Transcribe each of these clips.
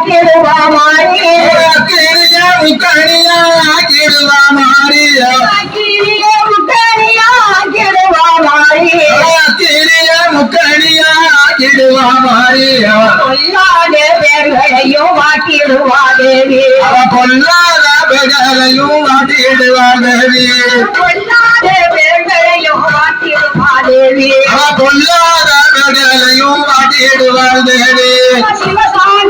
ಕಿರುವ ಮಾರಿಯ ಕಿರಿಯ ಉಕಣಿಯ ಕಿರುವ ಮಾರಿಯ ಕಿರಿಯ ಉಕಣಿಯ ಕಿರುವ ಮಾರಿಯ ಕಿರಿಯ ಉಕಣಿಯ ಕಿರುವ ಮಾರಿಯ ಕೊಲ್ಲಾದ ಬೆಳೆಯುವ ಕಿರುವ ದೇವಿ ಕೊಲ್ಲಾದ ಬೆಳೆಯುವ ಕಿರುವ ದೇವಿ ಕೊಲ್ಲಾದ ಬೆಳೆಯುವ ಕಿರುವ ದೇವಿ ಕೊಲ್ಲಾದ ಬೆಳೆಯುವ ಕಿರುವ ದೇವಿ ಶಿವ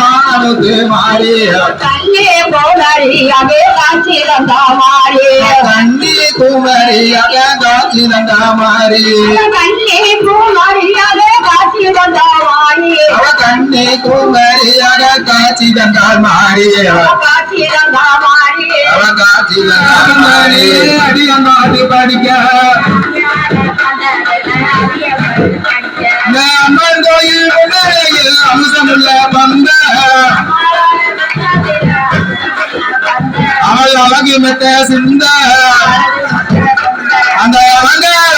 மாடமுத்து மாறியா கண்ணே போலறியாவே காட்சி தந்தா மாறியே கண்ணி குமரியாக காட்சி தந்தா மாறி கண்ணே போலறியாவே காட்சி தந்தா மாறியே அவ கண்ணி குமரியாக காட்சி தந்தாள் மாறி காட்சி தந்தா காட்சி மாறி அடியங்காட்டு படிக்க இந்த அம்மன் அம்சமுள்ள பந்த அவள் அழகு சிந்த அந்த அலங்கார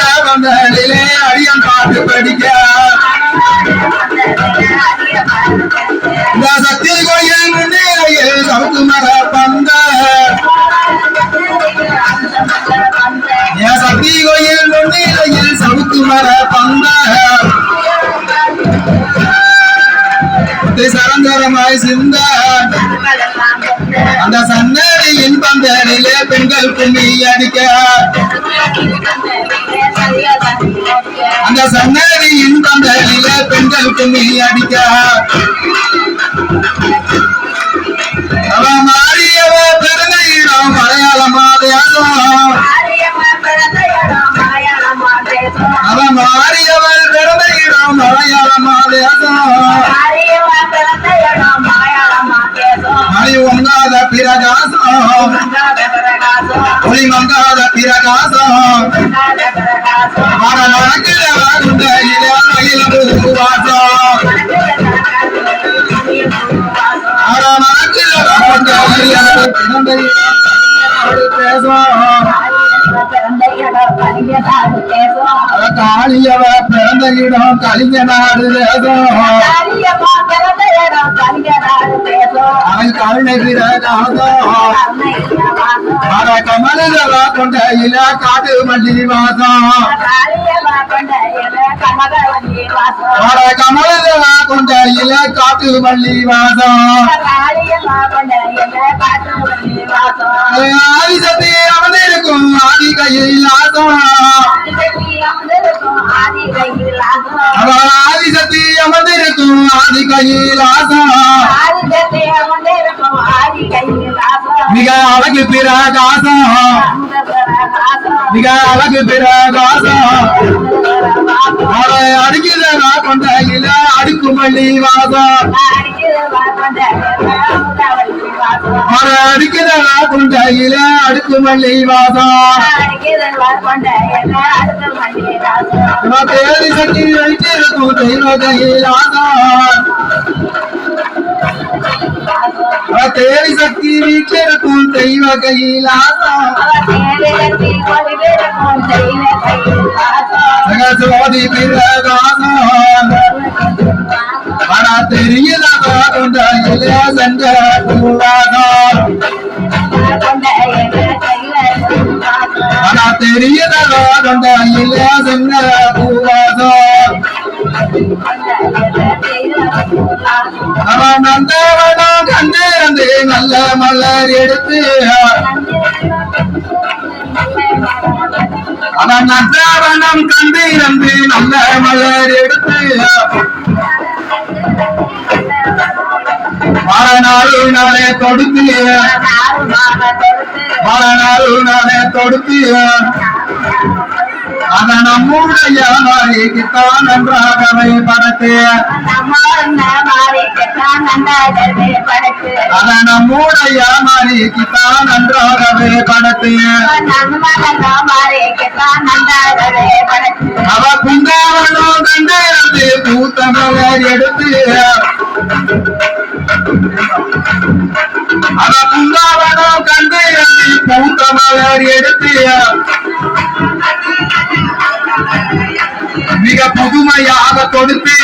பெண்கள் கும்மி அடிக்க. அந்த சன்னதியின் பந்தலிலே பெண்கள் கும்மி அடிக்க. அவ மாறியவ பெருமையிடம் மலையாளமா தேசம் அவ மாறியவள் மலையாளமா தேசம் மணி ஒங்காத பிரகாசம். ஒளி மங்காத பிரகாசம் மர நடக்கிற குண்டையில மயில் வாசம் மர நடக்கிற குண்டையில பேசும் அவ காளியவ பிறந்த இடம் கலிங்க நாடு தேசம் அவள் கருணை அட மர கொண்ட இல காட்டு மல்லி வாசம் மர கமலவ கொண்டையில காட்டு மல்லி வாசம். ஆதிசக்தி அமர்ந்திருக்கும் ஆதி கையில் ஆதிசக்தி அமர்ந்திருக்கும் ஆதி கையில் மிக அழகு பிரகாசம் மிக அழகு பிரகாசம் அவளை கொண்ட இல அடுக்கு மல்லி வாசம் அவளை கொண்டையில அடுக்கு மல்லி வாசா. தேடி சட்டி வைத்திருக்கும் தெய்வ கையில் ஆசம் தேடி சக்தி வீட்டிருக்கும் தெய்வ கையில் ஆசம் ஜெகஜோதி பிரகாசம் ஆனா தெரியலதா கொண்டையில சென்ற பூவாசம் ஆனா தெரியலதா நல்ல மலர் எடுத்து அவன் நந்தவனம் கண்டிருந்து நல்ல மலர் எடுத்து மரநாள் நாளே தொடுத்து மரநாள் நாளே தொடுத்து அதன் நம்முடைய நன்றாகவே படத்து அதன் நம்முடைய நன்றாகவே படத்து அவ குந்தாவனம் புங்கவனம் கண்டிருந்து எடுத்து. அவ புங்கவனம் கண்டிருந்து பூத்த மலர் எடுத்து மிக புதுமையாக தொடுத்து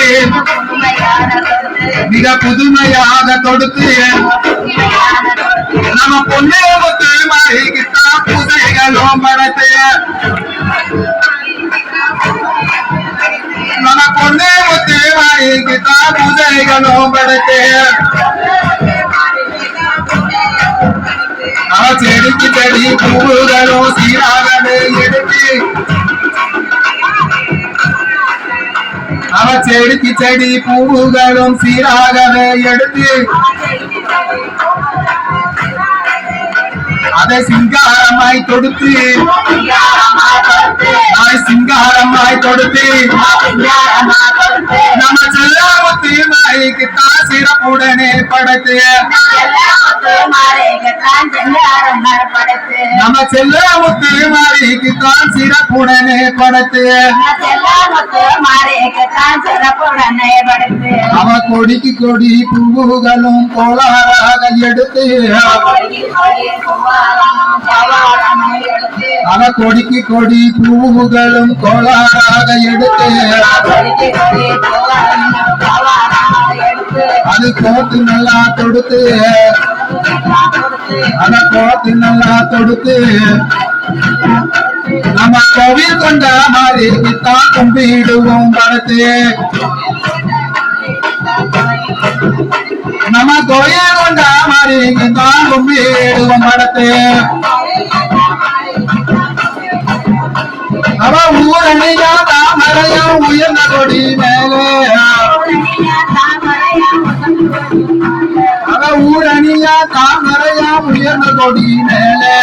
மிக புதுமையாக தொடுத்து நம்ம பொண்ணே முத்து மறைகிட்டா பூசைகளும் படத்து நம்ம பொண்ணே முத்து மறைகிட்டா பூசைகளும் படத்து செடிக்கு செடி பூவுகளும் சீராகவே எடுத்து. அவ செடிக்கு செடி பூவுகளும் சீராகவே எடுத்து. அதை சிங்காரமாய் தொடுத்து. சிங்காரமாய் தொடுத்து. நம்ம செல்லாமத்து மாய்க்கு தான் சிறப்புடனே படைத்து நம்ம செல்லாமத்து மாய்க்கு தான் சிறப்புடனே படைத்து. அவ கொடிக்கு கொடி பூவுகளும் கோளாறாக எடுத்து அவ கொடிக்கு கொடி பூவுகளும் கோளாறாக எடுத்து அது கோத்து நல்லா தொடுத்து அத கோத்து நல்லா தொடுத்து நம்ம கோவில் கொண்ட மாதிரி தான் கும்பிடுவோம் படத்து நம்ம கோயில் கொண்ட மாதிரி தான் கும்பிடுவோம் படத்து அவ ஊரணியா தாமரையா உயர்ந்த கொடி மேலே. ஊரணியா தாமரையா உயர்ந்த கொடி மேலே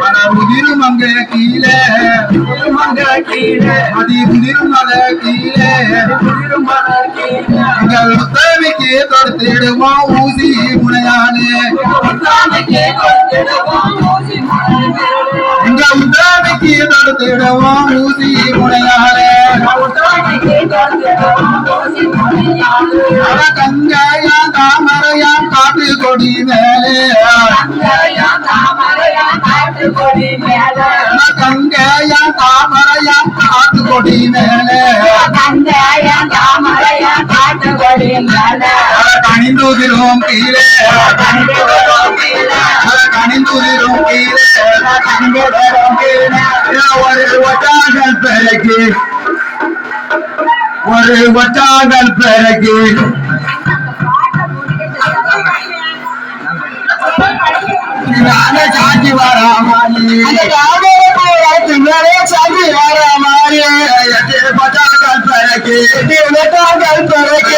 பல உதிரும் அங்க கீழே அதி உதிரும் அத கீழே எங்கள் உத்தவிக்கு தொடுத்திடுவோம் ஊசி முனையானே எங்க உத்தவிக்கு தொடுத்திடுவோம் ஊசி முனையானே கங்கையா தாமரையா காட்டு கொடி மேலே. அவ கங்கையா தாமரையா காட்டு கொடி மேலே. அவ கணிந்துதிரும் கீழே. கணிந்துதிரும் கீழே. ஒரு ஒட்டாகல் பிறகு ஒரு ஒட்டாகல் பிறகு. சாட்சி வராமாரி சாட்சி வராமாரி ஒட்டாகல் பிறகு. ஒட்டாகல் பிறகு.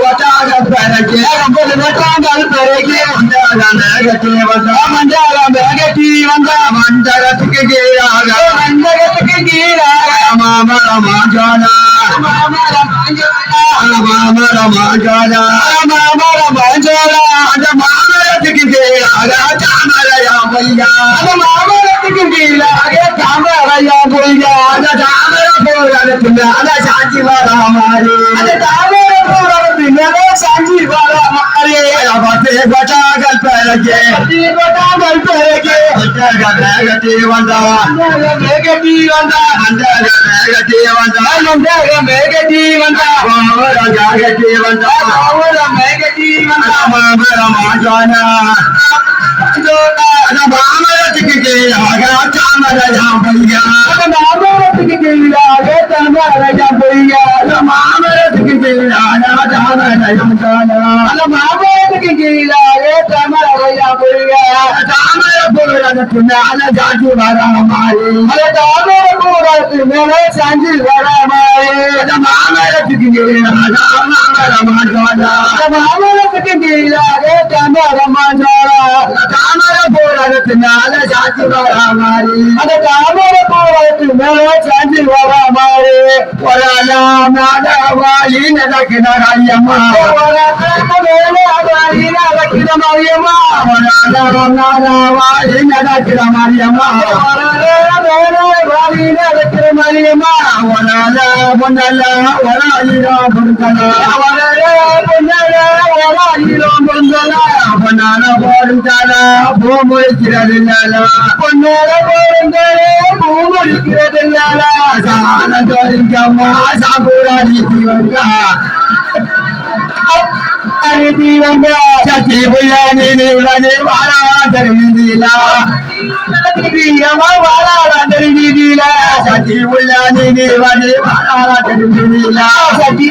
ಪರಕ್ಕೆ ರಂಗೋಲಿ ಬಟಾಂಗಲ್ ಪರಕ್ಕೆ ಮಂಡಾಲ ನರಗತಿ ವಂದ ಮಂಡಾಲ ಬೆಳಗತಿ ವಂದ ಮಂಡರತಿಗೆ ಗೀರಾಗ ಮಂಡರತಿಗೆ ಗೀರಾಗ ಮಾಮ ರಮಾಜಾನ ಮಾಮ ರಮಾಜಾನ ಮಾಮ ರಮಾಜಾನ ಮಾಮ ರಮಾಜಾನ ಅದ ಮಾಮರತಿಗೆ ಗೀರಾಗ ಚಾಮರಯ ಮಯ್ಯ ಅದ ಮಾಮರತಿಗೆ ಗೀರಾಗ ಚಾಮರಯ ಮಯ್ಯ ಅದ ಚಾಮರ ಪೋರನ ಅದ ಶಾಂತಿ ವರ ಮಾರಿ ಅದ பின்னால சாட்சி வராமாறு பத்தே பட்டாகல் பிறகு பட்டாகல் பிறகு பட்டாக மேகத்தி வந்தா மேகத்தி வந்தா மண்டக மேகத்தி வந்தா மண்டக மேகத்தி வந்தா மாமர மேகத்தி வந்தா மாமர மேகத்தி வந்தா மாமர மாஜானா மாமரத்துக்கு கீழாக தாமரையாம் பொய்யா மாமரத்துக்கு கீழாக தாமரையாம் பொய்யா. மாமரத்துக்கு கீழாக தாமரையாம் தானா மாமரத்துக்கு புரிய தாமர பூரத்துக்கு மேல சாஞ்சி வர மாதிரி தாமர பூரத்துக்கு மேல சாஞ்சி வர மாதிரி மாமரத்துக்கு மாமர தாமர மாட்டாளா தாமர பூரத்துக்கு மேல அந்த தாமர மேல ஐயம்மா நடக்கிற மாரியம்மா நடக்கிற மாரியம்மா நடக்கிற மாரியம்மா பொன்னல ஒராயிரம் பொருத்தல பொன்னால போடுந்தால பூமுடிக்கிறது பொன்னால போடுந்தால பூமுடிக்கிறது சான தோரிக்கம்மா சாகுராடி தீவங்கா தீவங்கா சத்தி புல்லானி நீலனி வாழா தருவிதிலா தீயமா வாழா தருவிதிலா சத்தி புல்லானி நீலனி வாழா தருவிதிலா சத்தி புல்லானி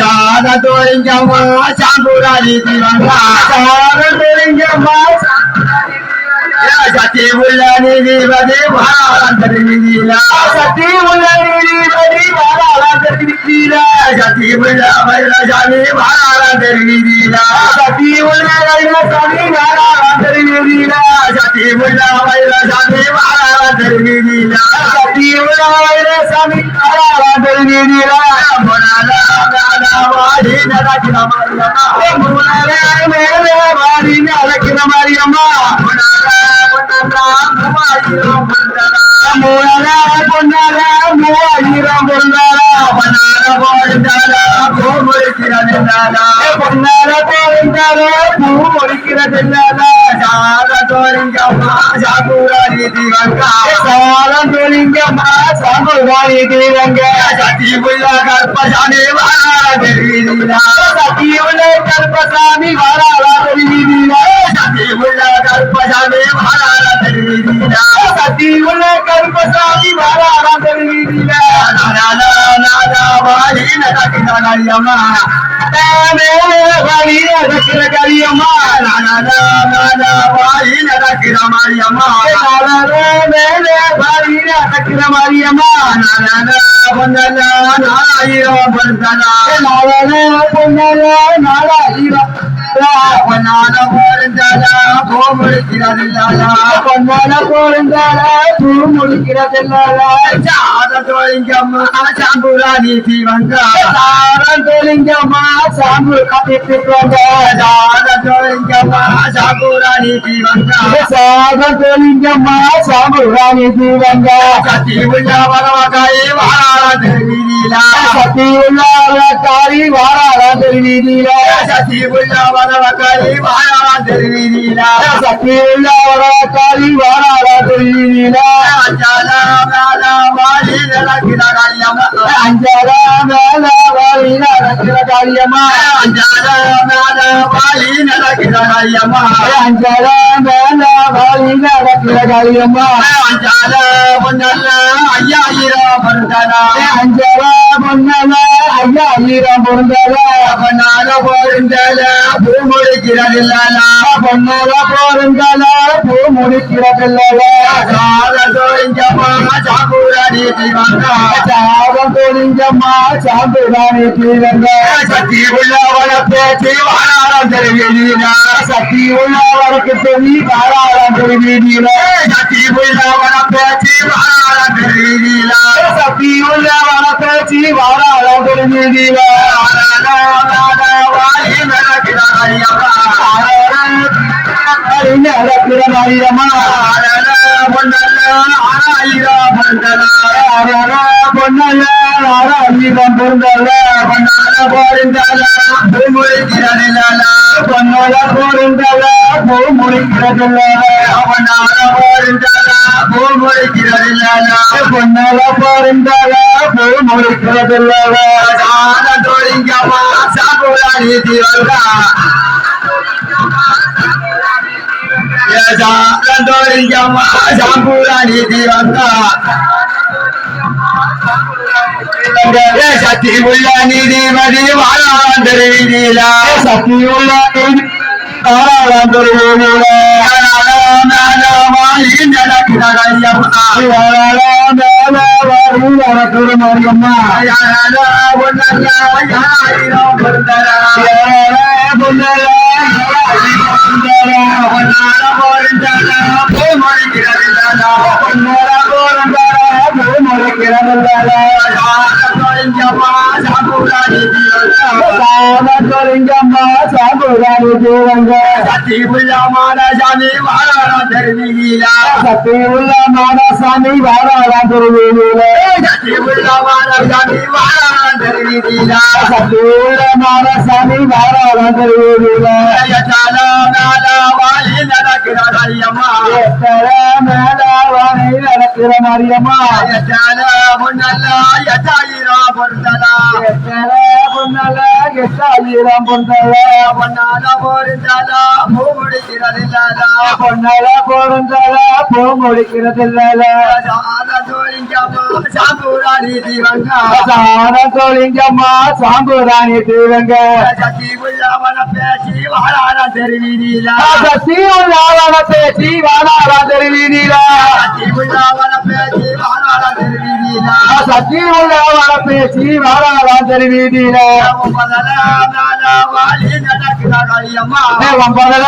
சாதத்தோரிங்கம்மா சாம்புராணி திவங்கா சாதத்தோரிங்கம்மா தோரிங்கம்மா சத்தி உள்ள நீதிபதி வாராந்தரிலா சத்தி உள்ள நீதிபதி வாராந்தரிலா சத்தி உள்ள வைரசாமி வாராந்தரிலா சத்தி உள்ள வைரசாமி வாராந்தரிலா சத்தி உள்ள வைரசாமி வாராந்தரிலா சத்தி உள்ள வைரசாமி வாராந்தரிலா பொனாலா வாடி நடக்கிற மாரியம்மா பொனாலா மேலே வாடி நடக்கிற மாரியம்மா பொனாலா பொன்னாலா பொன்னாலா மூவாயிரம் பொன்னாலா பொன்னால போடுந்தாலா பூ முடிக்கிறதுனாலா பொன்னால போடுந்தாலா பூ முடிக்கிறதுனாலா சால தோலிங்கம்மா சாகுராணி தீவங்கா சால தோலிங்கம்மா சாகுராணி தீவங்க சத்தி கற்பசாமி வாராள தெரிவிதீரா சத்தி கற்பசாமி வாராள தெரிவிதீரா சத்தி கற்பசாமி வாராள தெரிவிதீரா கற்பசாமி வாழி நடக்கிற கரியம்மா நடக்கிற கரியம்மா நானா நடக்கிற மாரியம்மா மேலே நடக்கிற மாரியம்மா பொன்னால பூ பொன்னால பூ சாம்புராணி தீவங்கா சார தோலிங்கம்மா சாம்பு கட்டிட்டுவாங்க சாத தோலிங்கம்மா சாம்புராணி தீவங்கா சாத தோலிங்கம்மா சாம்புராணி தீவங்க சத்தி உள்ள வரவகாய் வாராள திருவிதிலா சத்தி உள்ள வரவகாய் வாராள திருவிதிலா சத்தி உள்ள வரவகாய் வாராள திருவிதிலா சத்தி உள்ள வரவகாய் வாராள அஞ்சாலா மேல அஞ்சாலா மேல காரியமா அஞ்சாலா மேல வாடி நடக்கிற காரியமா அஞ்சாலா மேல வாடி நடக்கிற காரியமா அஞ்சாலா பொன்னல்ல ஐயாயிரம் பொருந்தனா அஞ்சாலா பொன்னல ஐயாயிரம் பொருந்தல பொன்னால பொருந்தல பூ முடிக்கிறதில்ல பொன்னால பொருந்தல பூ முடிக்கிறதில்ல சாத தோரிஞ்சம்மா சாகுராணி தீவங்க சாதம் தோரிஞ்சம்மா சாகுராணி தீவங்க சக்தி உள்ளவன பேச்சு வாராளம் தெரிவிதீரா சக்தி உள்ளவனுக்கு தெரி வாராளம் தெரிவிதீரா சக்தி உள்ளவன பேச்சு வாராளம் தெரிவிதீரா சக்தி உள்ளவன பேச்சு வாராளம் தெரிவிதீரா வாரி நடக்கிறார் நடக்கிற மாரியம்மா பொன்னல்ல ஆறாயிரம் பொன்னல பொன்னல்ல ஆறாயிரம் பொன்னல பொன்னால போய் போரிந்தாலா பூமுடிக்கிறதில்லாலா பொன்னால போரிந்தாலா பூமுடிக்கிறதில்லாலா அவனால போரிந்தாலா பூமுடிக்கிறதில்லாலா பொன்னால போரிந்தாலா சாகுராணி தீவல்கா சாந்தோரிங்கம்மா சாம்பூராணி தீவந்தா சக்தி உள்ள நீதிமதி வாழாந்தரி வீதியிலா சக்தி உள்ள நீதி வாழாந்தரி வீதியிலா சக்தி உள்ள மாடசாமி வாழாந்தரி வீதியிலா சக்தி உள்ள மாடசாமி வாழாந்தரி வீதியிலா சக்தி உள்ள மாடசாமி வாழாந்தரி வீதியிலா சக்தி உள்ள மாடசாமி வாழாந்தரி வீதியிலா எட்டால மேல வாழி நடக்கிற மாரியம்மா எட்டால மேல வாழி நடக்கிற மாரியம்மா எட்டால முன்னல்ல எட்டாயிரம் பொருந்தலா. எட்டால முன்னல்ல எட்டாயிரம் பொருந்தலா. பொன்னால பொருந்தலா பொன்னால பொருந்தலா பூ முடிக்கிறதில்லா சாம்பூராணி தீவங்க சாரதோலிங்கம்மா சாம்பூராணி தீவங்க சக்தி உள்ளவன பேசி வாழார தெருவீதியில சக்தி உள்ளவன பேசி வாழார தெருவீதியில சக்தி உள்ளவன பேசி வாழார தெருவீதியில சக்தி உள்ளவன பேசி வாழார தெருவீதியில ஒன்பதல வாழி நடக்கிறாள் அம்மா ஒன்பதல